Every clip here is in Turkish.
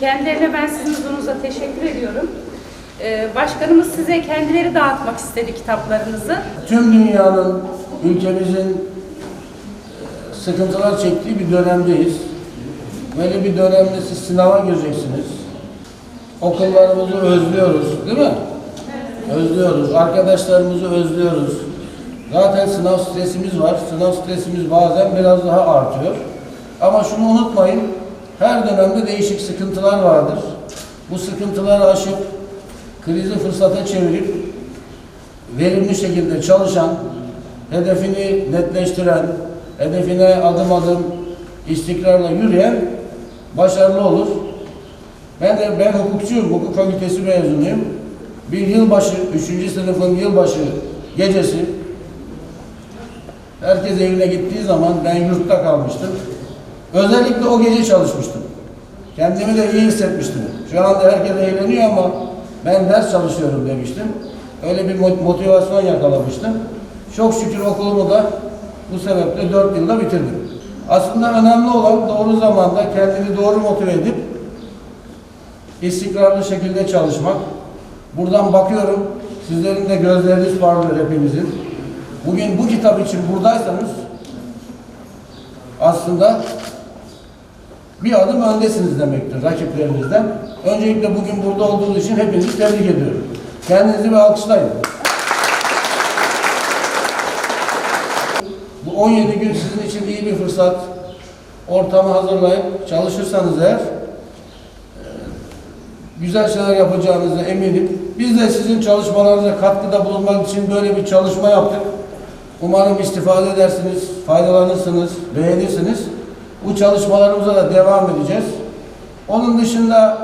Kendilerine ben sizin huzurunuza teşekkür ediyorum. Ee, Başkanımız size kendileri dağıtmak istedi kitaplarınızı. Tüm dünyanın, ülkemizin e, sıkıntılar çektiği bir dönemdeyiz. Böyle bir dönemde siz sınava gireceksiniz. Okullarımızı özlüyoruz, değil mi? Özlüyoruz. Arkadaşlarımızı özlüyoruz. Zaten sınav stresimiz var. Sınav stresimiz bazen biraz daha artıyor. Ama şunu unutmayın. Her dönemde değişik sıkıntılar vardır. Bu sıkıntıları aşıp krizi fırsata çevirip verimli şekilde çalışan, hedefini netleştiren, hedefine adım adım istikrarla yürüyen başarılı olur. Ben de ben hukukçuyum, hukuk fakültesi mezunuyum. Bir yılbaşı, üçüncü sınıfın yılbaşı gecesi herkes evine gittiği zaman ben yurtta kalmıştım. Özellikle o gece çalışmıştım. Kendimi de iyi hissetmiştim. Şu anda herkes eğleniyor ama ben ders çalışıyorum demiştim. Öyle bir mot- motivasyon yakalamıştım. Çok şükür okulumu da bu sebeple 4 yılda bitirdim. Aslında önemli olan doğru zamanda kendini doğru motive edip istikrarlı şekilde çalışmak. Buradan bakıyorum, sizlerin de gözleriniz parlıyor hepinizin. Bugün bu kitap için buradaysanız aslında bir adım öndesiniz demektir rakiplerinizden. Öncelikle bugün burada olduğunuz için hepinizi tebrik ediyorum. Kendinizi bir alkışlayın. Bu 17 gün sizin için iyi bir fırsat. Ortamı hazırlayıp çalışırsanız eğer e, güzel şeyler yapacağınıza eminim. Biz de sizin çalışmalarınıza katkıda bulunmak için böyle bir çalışma yaptık. Umarım istifade edersiniz, faydalanırsınız, beğenirsiniz. Bu çalışmalarımıza da devam edeceğiz. Onun dışında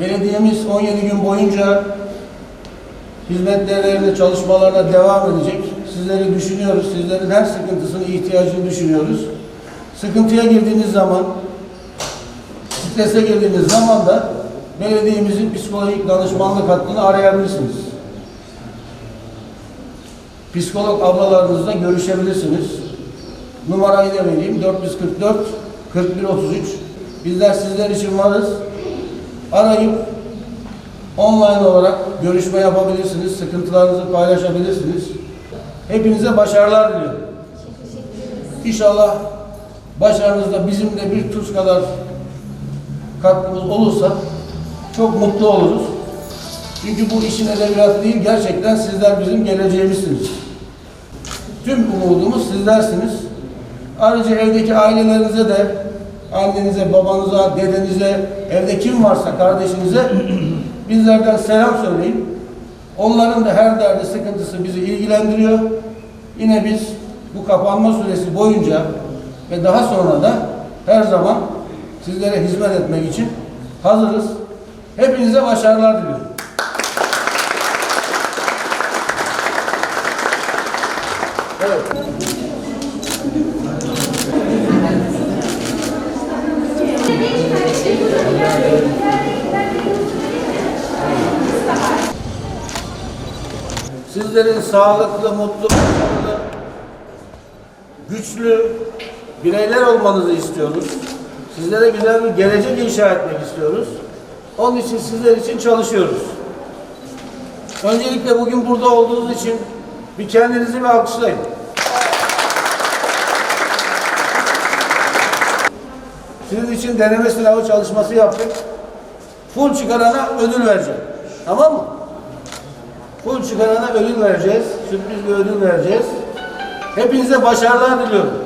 belediyemiz 17 gün boyunca hizmetlerine, çalışmalarına devam edecek. Sizleri düşünüyoruz, sizlerin her sıkıntısını, ihtiyacını düşünüyoruz. Sıkıntıya girdiğiniz zaman, strese girdiğiniz zaman da belediyemizin psikolojik danışmanlık hattını arayabilirsiniz. Psikolog ablalarınızla görüşebilirsiniz. Numarayı da vereyim. 444 4133. Bizler sizler için varız. Arayıp online olarak görüşme yapabilirsiniz. Sıkıntılarınızı paylaşabilirsiniz. Hepinize başarılar diliyorum. İnşallah başarınızda bizim de bir tuz kadar katkımız olursa çok mutlu oluruz. Çünkü bu işin edebiyatı değil, gerçekten sizler bizim geleceğimizsiniz. Tüm umudumuz sizlersiniz. Ayrıca evdeki ailelerinize de, annenize, babanıza, dedenize, evde kim varsa kardeşinize bizlerden selam söyleyin. Onların da her derdi, sıkıntısı bizi ilgilendiriyor. Yine biz bu kapanma süresi boyunca ve daha sonra da her zaman sizlere hizmet etmek için hazırız. Hepinize başarılar diliyorum. Evet. Sizlerin sağlıklı, mutlu, başarılı, güçlü bireyler olmanızı istiyoruz. Sizlere güzel bir gelecek inşa etmek istiyoruz. Onun için sizler için çalışıyoruz. Öncelikle bugün burada olduğunuz için bir kendinizi bir alkışlayın. Sizin için deneme sınavı çalışması yaptık. Full çıkarana ödül vereceğim. Tamam mı? Full çıkarana ödül vereceğiz. Sürpriz bir ödül vereceğiz. Hepinize başarılar diliyorum.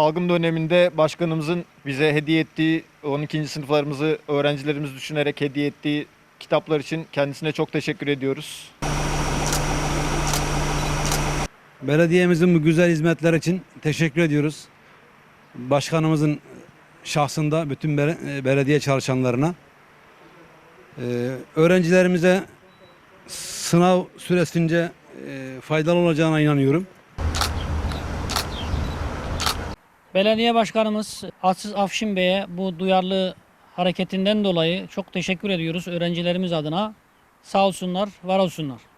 Salgın döneminde başkanımızın bize hediye ettiği 12. sınıflarımızı öğrencilerimiz düşünerek hediye ettiği kitaplar için kendisine çok teşekkür ediyoruz. Belediyemizin bu güzel hizmetler için teşekkür ediyoruz. Başkanımızın şahsında bütün e, belediye çalışanlarına. Ee, öğrencilerimize sınav süresince e, faydalı olacağına inanıyorum. Belediye Başkanımız Aziz Afşin Bey'e bu duyarlı hareketinden dolayı çok teşekkür ediyoruz öğrencilerimiz adına. Sağ olsunlar, var olsunlar.